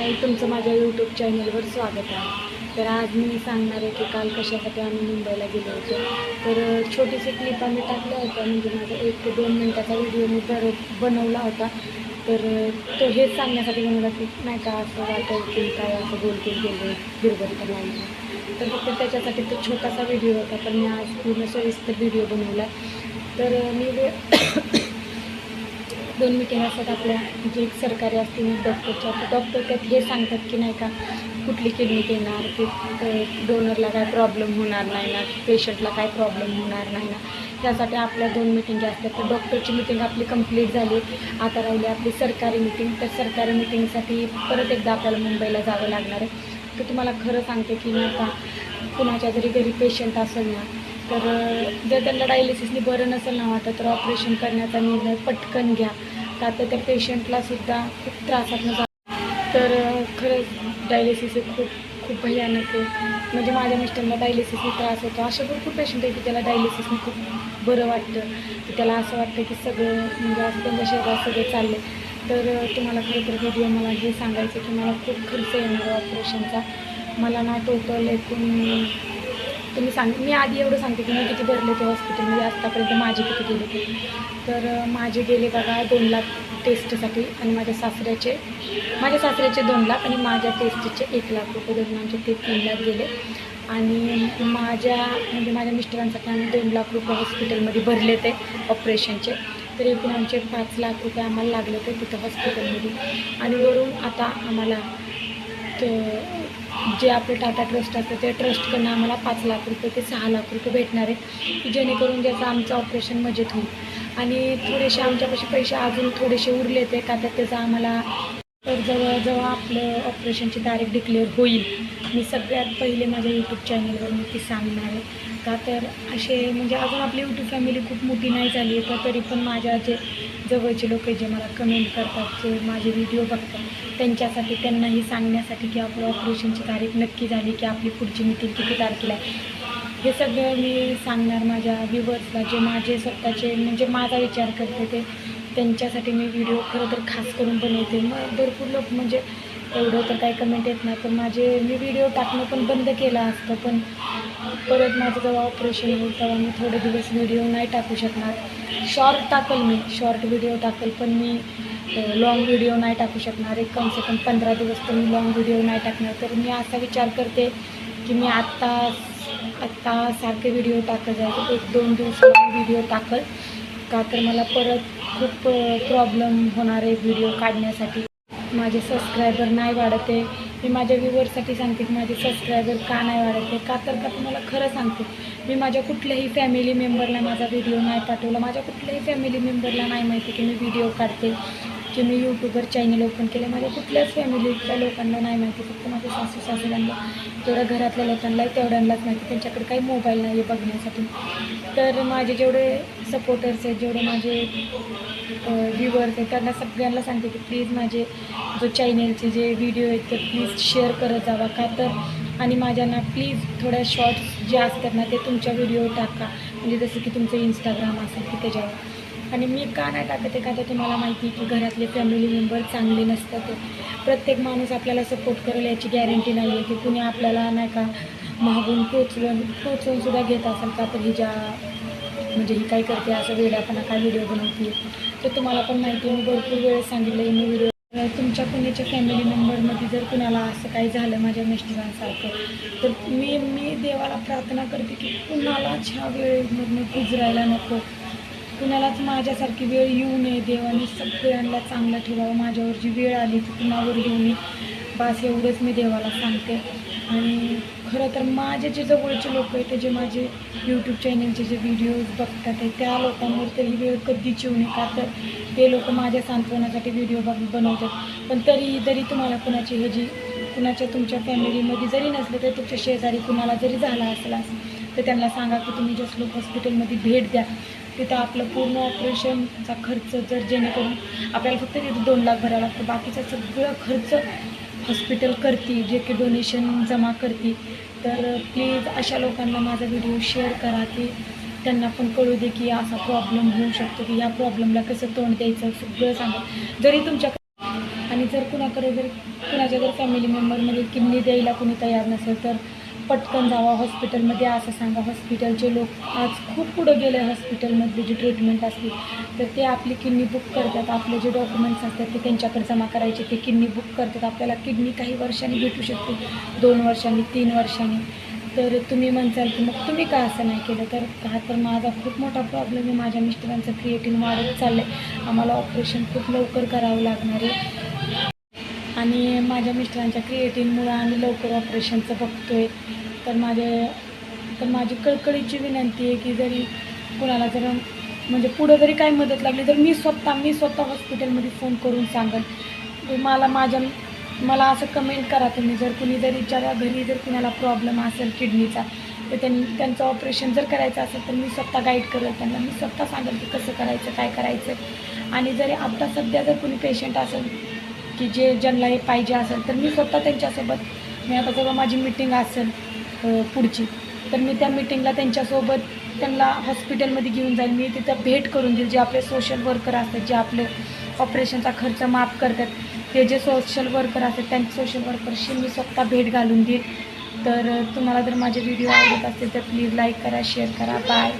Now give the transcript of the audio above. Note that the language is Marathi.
हाय तुमचं माझ्या यूट्यूब चॅनलवर स्वागत आहे. तर आज मी सांगणार आहे की काल कशासाठी आम्ही मुंबईला गेलो होतो. तर छोटीशी क्लिप आम्ही टाकल्या होत्या. म्हणजे माझा एक ते दोन मिनटाचा व्हिडिओ मी बर बनवला होता. तर तो हेच सांगण्यासाठी बनवला की नाही का असं वाटतं काय असं बोलतील गेले बिरबल तर नाही. तर फक्त त्याच्यासाठी तो छोटासा व्हिडिओ होता. पण मी आज पूर्ण सविस्तर व्हिडिओ बनवला तर मी दोन मिटिंग असतात आपल्या जे सरकारी असतील डॉक्टरच्या डॉक्टर त्यात हे सांगतात की नाही का कुठली किडनी येणार की डोनरला काय प्रॉब्लेम होणार नाही ना पेशंटला काय प्रॉब्लेम होणार नाही ना. त्यासाठी आपल्या दोन मिटिंग असतात तर डॉक्टरची मिटिंग आपली कंप्लीट झाली. आता राहिली आपली सरकारी मिटिंग तर सरकारी मिटिंगसाठी परत एकदा आपल्याला मुंबईला जावं लागणार आहे. तर तुम्हाला खरं सांगते की नाही का कुणाच्या जरी घरी पेशंट असेल ना तर जर त्यांना डायलिसिसने बरं नसेल ना वाटत तर ऑपरेशन करण्याचा निर्णय पटकन घ्या. का तर त्या पेशंटला सुद्धा खूप त्रासातनं जा तर खरंच डायलिसिस हे खूप खूप भयानक आहे. म्हणजे माझ्या मिस्टरला डायलिसिसने त्रास होतो. असे भरपूर पेशंट आहे की त्याला डायलिसिसने खूप बरं वाटतं. की त्याला असं वाटतं की सगळं म्हणजे असं त्यांच्या शरीरात सगळं चाललं तर तुम्हाला खरं तर व्हिडिओ मला हे सांगायचं की मला खूप खर्च येणार ऑपरेशनचा मला ना टोटल एकूण तुम्ही सांग मी आधी एवढं सांगते की मी किती भरले ते हॉस्पिटलमध्ये आत्तापर्यंत माझे किती गेले ते तर माझे गेले बघा दोन लाख टेस्टसाठी आणि माझ्या सासऱ्याचे माझ्या सासऱ्याचे दोन लाख आणि माझ्या टेस्टचे एक लाख रुपये. धरून आमचे म्हणजे ते तीन लाख गेले. आणि माझ्या म्हणजे माझ्या मिस्टरांसाठी आम्ही दोन लाख रुपये हॉस्पिटलमध्ये भरले ते ऑपरेशनचे तर एकूण आमचे पाच लाख रुपये आम्हाला लागले ते तिथं हॉस्पिटलमध्ये आणि वरून आता आम्हाला तर जे आपले टाटा ट्रस्ट असतं त्या ट्रस्टकडनं आम्हाला पाच लाख रुपये ते सहा लाख रुपये भेटणार आहेत की जेणेकरून ज्याचं आमचं ऑपरेशन मजेत होईल. आणि थोडेसे आमच्यापाशी पैसे अजून थोडेसे उरले ते का तर त्याचा आम्हाला तर जवळजवळ आपलं ऑपरेशनची तारीख डिक्लेअर होईल. मी सगळ्यात पहिले माझ्या यूट्यूब चॅनलवर मी ती सांगणार आहे. का तर असे म्हणजे अजून आपली यूट्यूब फॅमिली खूप मोठी नाही झाली आहे तर तरी पण माझ्या जे जवळचे लोक जे मला कमेंट करतात जे माझे व्हिडिओ बघतात त्यांच्यासाठी त्यांनाही सांगण्यासाठी की आपलं ऑपरेशनची तारीख नक्की झाली की आपली पुढची मिटिंग किती तारखेला आहे. हे सगळं मी सांगणार माझ्या व्ह्युअर्सला जे माझे स्वतःचे म्हणजे माझा विचार करते ते. त्यांच्यासाठी मी व्हिडिओ खरं तर खास करून बनवते. मग भरपूर लोक म्हणजे एवढं तर काही कमेंट येत नाही. पण माझे मी व्हिडिओ टाकणं पण बंद केलं असतं. पण परत माझं जेव्हा ऑपरेशन होईल तेव्हा मी थोडे दिवस व्हिडिओ नाही टाकू शकणार. शॉर्ट टाकल मी शॉर्ट व्हिडिओ टाकल. पण मी लॉंग व्हिडिओ नाही टाकू शकणार. एक कम से कम पंधरा दिवस तर मी लॉंग व्हिडिओ नाही टाकणार. तर मी असा विचार करते की मी आत्ता आत्ता सारखे व्हिडिओ टाकत जायचं. एक दोन दिवस व्हिडिओ टाकल. का तर मला परत खूप प्रॉब्लेम होणार आहे व्हिडिओ काढण्यासाठी माझे सबस्क्रायबर नाही वाढत आहे. मी माझ्या व्ह्युअरसाठी सांगते की माझे सबस्क्रायबर का नाही वाढत आहे? का तर का तुम्हाला खरं सांगते. मी माझ्या कुठल्याही फॅमिली मेंबरला माझा व्हिडिओ नाही पाठवला. माझ्या कुठल्याही फॅमिली मेंबरला नाही माहिती की मी व्हिडिओ काढते. की मी यूट्यूबवर चॅनल ओपन केले माझ्या कुठल्याच फॅमिलीतल्या लोकांना नाही माहिती फक्त माझ्या सासू सासऱ्यांना. तेवढ्या घरातल्या लोकांना तेवढ्यांनाच माहिती त्यांच्याकडे काही मोबाईल नाही आहे बघण्यासाठी. तर माझे जेवढे सपोर्टर्स आहेत जेवढे माझे व्ह्यूवर्स आहेत त्यांना सगळ्यांना सांगते की प्लीज माझे जो चॅनलचे जे व्हिडिओ आहेत ते प्लीज शेअर करत जावा का तर? आणि माझ्यांना प्लीज थोड्या शॉर्ट्स जे असतात ना ते तुमच्या व्हिडिओ टाका. म्हणजे जसं की तुमचं इंस्टाग्राम असेल की त्याच्यावर. आणि मी का नाही टाकते का तर तुम्हाला माहिती आहे की घरातले फॅमिली मेंबर चांगले नसतात ते. प्रत्येक माणूस आपल्याला सपोर्ट करेल याची गॅरंटी नाही आहे की कुणी आपल्याला नाही का मागून पोचवून पोचवूनसुद्धा घेत असेल का तर ही ज्या म्हणजे ही काय करते असं वेड्यापणा काय व्हिडिओ बनवते. तर तुम्हाला पण माहिती आहे मी भरपूर वेळेस सांगितलं आहे मी व्हिडिओ तुमच्या कुणाच्या फॅमिली मेंबरमध्ये जर कुणाला असं काही झालं माझ्या मिस्टरांसारखं तर मी मी देवाला प्रार्थना करते की कुणालाच ह्या वेळेमधनं गुजरायला नको. कुणालाच माझ्यासारखी वेळ येऊ नये देवाने सगळ्यांना चांगलं ठेवावं. माझ्यावर जी वेळ आली ती कुणावर येऊ नये. बस एवढंच मी देवाला सांगते. आणि खरं तर माझे जे जवळचे लोक आहेत ते जे माझे यूट्यूब चॅनलचे जे व्हिडिओज बघतात आहे त्या लोकांवर तर ही वेळ कधीच येऊ नये. का तर ते लोक माझ्या सांत्वनासाठी व्हिडिओ बघ बनवतात. पण तरी जरी तुम्हाला कुणाची हे जी कुणाच्या तुमच्या फॅमिलीमध्ये जरी नसले तरी तुमच्या शेजारी कुणाला जरी झाला असला तर त्यांना सांगा की तुम्ही जसलोक हॉस्पिटलमध्ये भेट द्या. तिथं आपलं पूर्ण ऑपरेशनचा खर्च जर जेणेकरून आपल्याला फक्त तिथं दोन लाख भरावं लागतं बाकीचा सगळं खर्च हॉस्पिटल करते जे की डोनेशन जमा करते तर प्लीज अशा लोकांना माझा व्हिडिओ शेअर करा. की त्यांना पण कळू दे की असा प्रॉब्लेम होऊ शकतो की या प्रॉब्लेमला कसं तोंड द्यायचं सगळं सांगा. जरी तुमच्या आणि जर कुणाकडे जर कुणाच्या जर फॅमिली मेंबरमध्ये किडनी द्यायला कुणी तयार नसेल तर पटकन जावा हॉस्पिटलमध्ये असं सांगा. हॉस्पिटलचे लोक आज खूप पुढं गेले हॉस्पिटलमधली जी ट्रीटमेंट असते तर ते आपली किडनी बुक करतात. आपले जे डॉक्युमेंट्स असतात ते त्यांच्याकडे जमा करायचे. ते किडनी बुक करतात. आपल्याला किडनी काही वर्षांनी भेटू शकते. दोन वर्षांनी तीन वर्षांनी. तर तुम्ही म्हणसाल की मग तुम्ही का असं नाही केलं? तर हा तर माझा खूप मोठा प्रॉब्लेम आहे. माझ्या मिस्टरांचं क्रिएटिन वाढत चाललं आहे आम्हाला ऑपरेशन खूप लवकर करावं लागणार आहे. आणि माझ्या मिस्टरांच्या क्रिएटिनमुळं आम्ही लवकर ऑपरेशनचं बघतो आहे तर माझे तर माझी कळकळीची विनंती आहे की जरी कुणाला जर म्हणजे पुढं जरी काही मदत लागली तर मी स्वतः मी स्वतः हॉस्पिटलमध्ये फोन करून सांगेन. मला माझ्या मला असं कमेंट करा तुम्ही. जर कुणी जरी ज्याला घरी जर कुणाला प्रॉब्लेम असेल किडनीचा तर त्यांनी त्यांचं ऑपरेशन जर करायचं असेल तर मी स्वतः गाईड करेल त्यांना. मी स्वतः सांगेल की कसं करायचं काय करायचं. आणि जरी आत्ता सध्या जर कुणी पेशंट असेल की जे ज्यांना हे पाहिजे असेल तर मी स्वतः त्यांच्यासोबत मी आता जेव्हा माझी मिटिंग असेल पुढची तर मी त्या मिटिंगला त्यांच्यासोबत त्यांना हॉस्पिटलमध्ये घेऊन जाईल मी तिथं भेट करून देईल जे आपले सोशल वर्कर असतात जे आपले ऑपरेशनचा खर्च माफ करतात. ते जे सोशल वर्कर असतात त्यांच्या सोशल वर्करशी मी स्वतः भेट घालून देईल तर तुम्हाला जर माझे व्हिडिओ आवडत असतील तर प्लीज लाईक करा शेअर करा. बाय